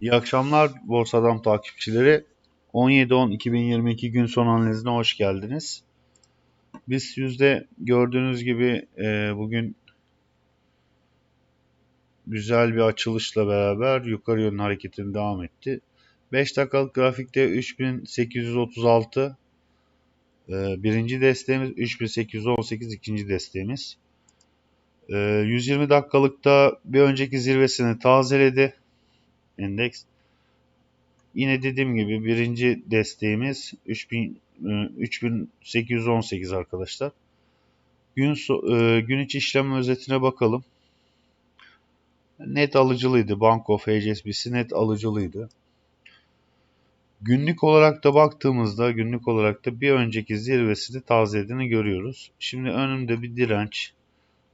İyi akşamlar Borsadan takipçileri. 17-10-2022 gün son analizine hoş geldiniz. Biz yüzde gördüğünüz gibi e, bugün güzel bir açılışla beraber yukarı yönlü hareketini devam etti. 5 dakikalık grafikte 3836 e, birinci desteğimiz, 3818 ikinci desteğimiz. E, 120 dakikalıkta bir önceki zirvesini tazeledi endeks. Yine dediğim gibi birinci desteğimiz 3000, 3818 arkadaşlar. Gün, e, gün içi işlem özetine bakalım. Net alıcılıydı. Bank of HSBC net alıcılıydı. Günlük olarak da baktığımızda günlük olarak da bir önceki zirvesini tazelediğini görüyoruz. Şimdi önümde bir direnç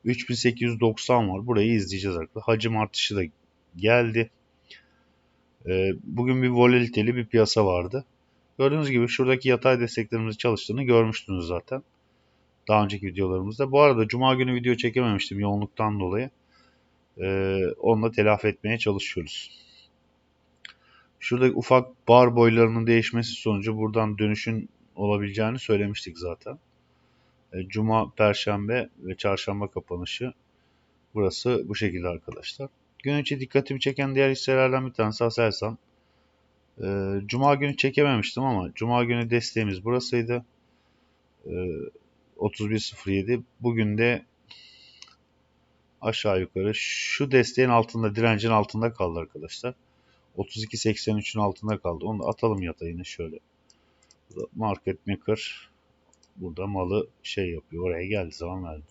3890 var. Burayı izleyeceğiz arkadaşlar. Hacim artışı da geldi. Ee, bugün bir volatiliteli bir piyasa vardı. Gördüğünüz gibi şuradaki yatay desteklerimizin çalıştığını görmüştünüz zaten. Daha önceki videolarımızda. Bu arada cuma günü video çekememiştim yoğunluktan dolayı. Ee, onu da telafi etmeye çalışıyoruz. Şurada ufak bar boylarının değişmesi sonucu buradan dönüşün olabileceğini söylemiştik zaten. Ee, cuma, perşembe ve çarşamba kapanışı burası bu şekilde arkadaşlar. Gün içi dikkatimi çeken diğer hisselerden bir tanesi Aselsan. Ee, Cuma günü çekememiştim ama Cuma günü desteğimiz burasıydı. Ee, 31.07. Bugün de aşağı yukarı şu desteğin altında, direncin altında kaldı arkadaşlar. 32.83'ün altında kaldı. Onu da atalım yatayını şöyle. Market maker burada malı şey yapıyor. Oraya geldi zaman verdi.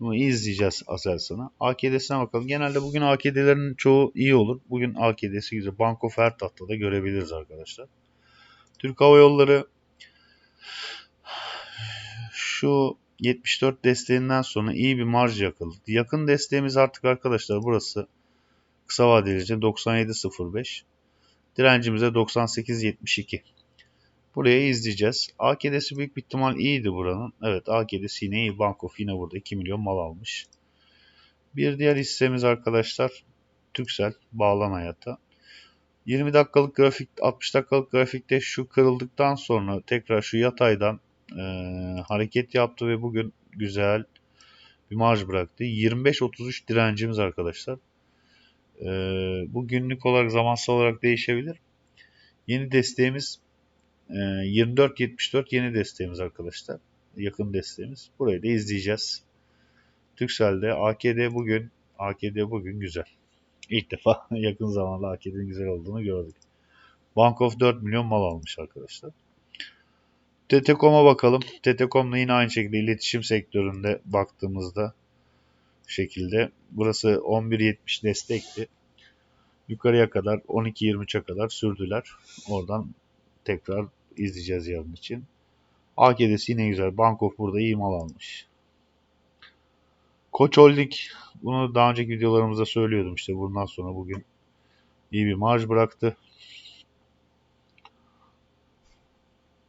Bunu izleyeceğiz Aselsan'ı. AKD'sine bakalım. Genelde bugün AKD'lerin çoğu iyi olur. Bugün AKD'si güzel. Banko Fertat'ta da görebiliriz arkadaşlar. Türk Hava Yolları şu 74 desteğinden sonra iyi bir marj yakaladı. Yakın desteğimiz artık arkadaşlar burası. Kısa vadeli için 97.05. Direncimize 98.72. Buraya izleyeceğiz. AKD'si büyük bir ihtimal iyiydi buranın. Evet AKD'si yine iyi. Bankof yine burada 2 milyon mal almış. Bir diğer hissemiz arkadaşlar Türksel bağlan hayata. 20 dakikalık grafik 60 dakikalık grafikte şu kırıldıktan sonra tekrar şu yataydan e, hareket yaptı ve bugün güzel bir marj bıraktı. 25-33 direncimiz arkadaşlar. E, bu günlük olarak zamansal olarak değişebilir. Yeni desteğimiz 24-74 ee, yeni desteğimiz arkadaşlar. Yakın desteğimiz. Burayı da izleyeceğiz. Türkcell'de AKD bugün AKD bugün güzel. İlk defa yakın zamanda AKD'nin güzel olduğunu gördük. Bank of 4 milyon mal almış arkadaşlar. TT.com'a bakalım. TT.com'da yine aynı şekilde iletişim sektöründe baktığımızda şekilde. Burası 11.70 destekti. Yukarıya kadar 12.23'e kadar sürdüler. Oradan tekrar izleyeceğiz yarın için. AKD'si yine güzel. Bankof burada iyi mal almış. Koç Holding bunu daha önceki videolarımızda söylüyordum işte bundan sonra bugün iyi bir marj bıraktı.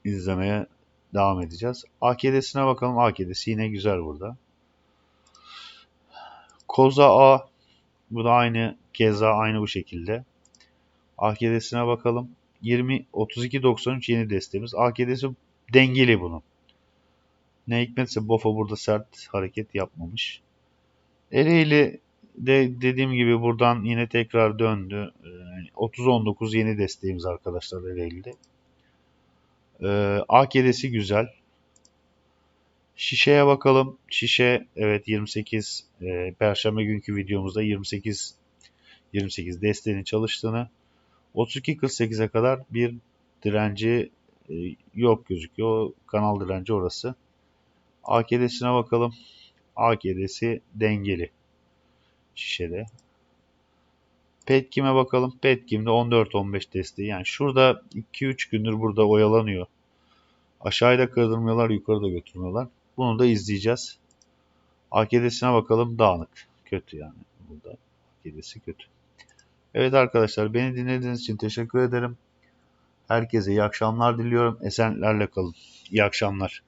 İzlemeye devam edeceğiz. AKD'sine bakalım. AKD'si yine güzel burada. Koza A bu da aynı keza aynı bu şekilde. AKD'sine bakalım. 20 32 93 yeni desteğimiz. AKD'si dengeli bunun. Ne hikmetse BOFA burada sert hareket yapmamış. Ereğli de dediğim gibi buradan yine tekrar döndü. 30-19 ee, yeni desteğimiz arkadaşlar Ereğli'de. Ee, AKD'si güzel. Şişeye bakalım. Şişe evet 28 e, Perşembe günkü videomuzda 28 28 desteğinin çalıştığını 32.48'e kadar bir direnci e, yok gözüküyor. Kanal direnci orası. AKD'sine bakalım. AKD'si dengeli şişede. Petkim'e bakalım. Petkim'de 14-15 desteği. Yani şurada 2-3 gündür burada oyalanıyor. Aşağıda kırdırmıyorlar, yukarıda götürmüyorlar. Bunu da izleyeceğiz. AKD'sine bakalım. Dağınık. Kötü yani. Burada AKD'si kötü. Evet arkadaşlar beni dinlediğiniz için teşekkür ederim. Herkese iyi akşamlar diliyorum. Esenlerle kalın. İyi akşamlar.